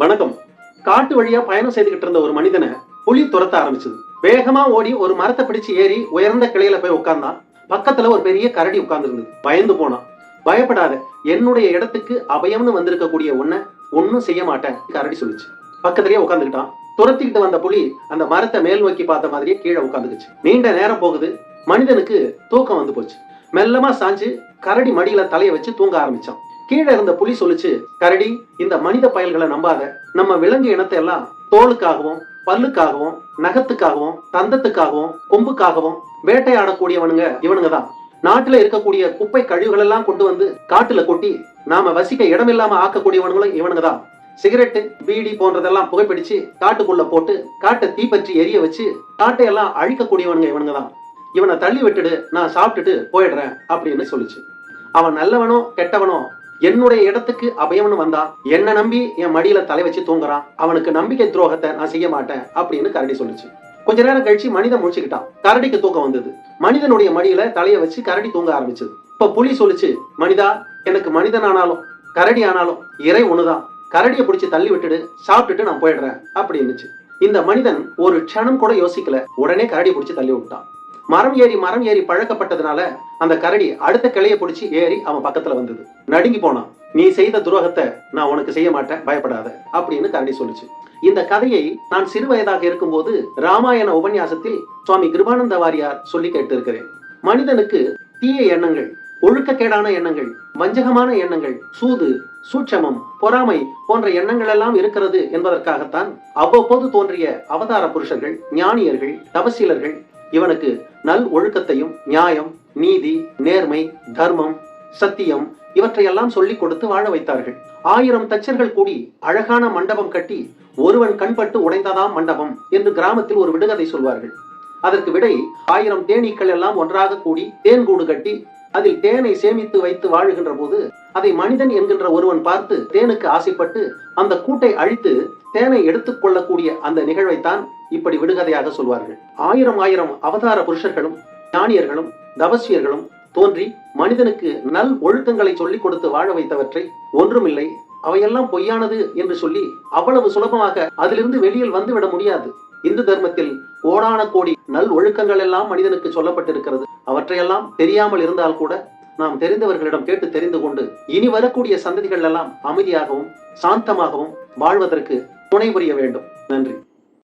வணக்கம். காட்டு வழியா பயணம் செய்துகிட்டு இருந்த ஒரு மனிதனை புலி துரத்த ஆரம்பிச்சது. வேகமா ஓடி ஒரு மரத்தை பிடிச்சு ஏறி உயர்ந்த கிளையில போய் உட்கார்ந்தான். பக்கத்துல ஒரு பெரிய கரடி உட்கார்ந்து பயந்து போனான். பயப்படாத என்னுடைய இடத்துக்கு அபயம்னு வந்திருக்கக்கூடிய உன்னை ஒன்னும் செய்ய மாட்டேன் கரடி சொல்லுச்சு. பக்கத்துலயே உட்காந்துக்கிட்டான் துரத்திக்கிட்டு வந்த புலி அந்த மரத்தை மேல் நோக்கி பார்த்த மாதிரியே கீழே உட்காந்துக்குச்சு நீண்ட நேரம் போகுது. மனிதனுக்கு தூக்கம் வந்து போச்சு. மெல்லமா சாஞ்சு கரடி மடியில தலைய வச்சு தூங்க ஆரம்பிச்சான். கீழே இருந்த புலி சொல்லுச்சு கரடி இந்த மனித பயல்களை நம்பாத நம்ம விலங்கு இனத்தை எல்லாம் தோலுக்காகவும் பல்லுக்காகவும் நகத்துக்காகவும் தந்தத்துக்காகவும் கொம்புக்காகவும் வேட்டையாடக்கூடியவனுங்க இவனுங்க தான் நாட்டுல இருக்கக்கூடிய குப்பை கழிவுகள் எல்லாம் கொண்டு வந்து காட்டுல கொட்டி நாம வசிக்க இடமில்லாம ஆக்கக்கூடியவனுங்களும் இவனுங்க தான் சிகரெட்டு பீடி போன்றதெல்லாம் புகைப்பிடிச்சு காட்டுக்குள்ள போட்டு காட்டை தீப்பற்றி எரிய வச்சு காட்டை எல்லாம் அழிக்கக்கூடியவனுங்க இவனுங்க தான் இவனை தள்ளி விட்டுடு நான் சாப்பிட்டுட்டு போயிடுறேன் அப்படின்னு சொல்லிச்சு. அவன் நல்லவனோ கெட்டவனோ என்னுடைய இடத்துக்கு அபயம்னு வந்தா என்ன நம்பி என் மடியில தலை வச்சு தூங்குறான் அவனுக்கு நம்பிக்கை துரோகத்தை நான் செய்ய மாட்டேன் அப்படின்னு கரடி சொல்லிச்சு. கொஞ்ச நேரம் கழிச்சு மனிதன் முடிச்சுக்கிட்டான் கரடிக்கு தூக்கம் வந்தது. மனிதனுடைய மடியில தலைய வச்சு கரடி தூங்க ஆரம்பிச்சது. இப்ப புலி சொல்லுச்சு மனிதா எனக்கு மனிதன் ஆனாலும் கரடி ஆனாலும் இறை ஒண்ணுதான். கரடியை பிடிச்சி தள்ளி விட்டுடு சாப்பிட்டுட்டு நான் போயிடுறேன். அப்படின்னுச்சு. இந்த மனிதன் ஒரு க்ஷணம் கூட யோசிக்கல. உடனே கரடி பிடிச்சி தள்ளி விட்டான். மரம் ஏறி மரம் ஏறி பழக்கப்பட்டதுனால அந்த கரடி அடுத்த கிளைய பிடிச்சி ஏறி அவன் பக்கத்துல வந்தது. நடுங்கி போனான். நீ செய்த துரோகத்தை நான் உனக்கு செய்ய மாட்டேன் பயப்படாத அப்படின்னு கரடி சொல்லுச்சு. இந்த கதையை நான் சிறு வயதாக இருக்கும்போது ராமாயண உபன்யாசத்தில் சுவாமி கிருபானந்த வாரியார் சொல்லி கேட்டிருக்கிறேன். மனிதனுக்கு தீய எண்ணங்கள் ஒழுக்கக்கேடான எண்ணங்கள் வஞ்சகமான எண்ணங்கள் சூது சூட்சமம் பொறாமை போன்ற எண்ணங்கள் எல்லாம் இருக்கிறது என்பதற்காகத்தான் அவ்வப்போது தோன்றிய அவதார புருஷர்கள் ஞானியர்கள் தபசீலர்கள் இவனுக்கு நல் ஒழுக்கத்தையும் நியாயம் நீதி நேர்மை தர்மம் சத்தியம் இவற்றையெல்லாம் சொல்லிக் கொடுத்து வாழ வைத்தார்கள். ஆயிரம் தச்சர்கள் கூடி அழகான மண்டபம் கட்டி ஒருவன் கண்பட்டு உடைந்ததாம் மண்டபம் என்று கிராமத்தில் ஒரு விடுகதை சொல்வார்கள். அதற்கு விடை ஆயிரம் தேனீக்கள் எல்லாம் ஒன்றாக கூடி தேன் கூடு கட்டி அதில் தேனை சேமித்து வைத்து வாழுகின்ற போது அதை மனிதன் என்கின்ற ஒருவன் பார்த்து தேனுக்கு ஆசைப்பட்டு அந்த கூட்டை அழித்து தேனை எடுத்துக் கொள்ளக்கூடிய அந்த நிகழ்வைத்தான் இப்படி விடுகதையாக சொல்வார்கள். ஆயிரம் ஆயிரம் அவதார புருஷர்களும் ஞானியர்களும் தபஸ்வியர்களும் தோன்றி மனிதனுக்கு நல் ஒழுக்கங்களை சொல்லிக் கொடுத்து வாழ வைத்தவற்றை ஒன்றுமில்லை. அவையெல்லாம் பொய்யானது என்று சொல்லி அவ்வளவு சுலபமாக அதிலிருந்து வெளியில் வந்துவிட முடியாது. இந்து தர்மத்தில் கோடான கோடி நல் ஒழுக்கங்கள் எல்லாம் மனிதனுக்கு சொல்லப்பட்டிருக்கிறது. அவற்றையெல்லாம் தெரியாமல் இருந்தால் கூட நாம் தெரிந்தவர்களிடம் கேட்டு தெரிந்து கொண்டு இனி வரக்கூடிய சந்ததிகள் எல்லாம் அமைதியாகவும் சாந்தமாகவும் வாழ்வதற்கு துணை புரிய வேண்டும். நன்றி.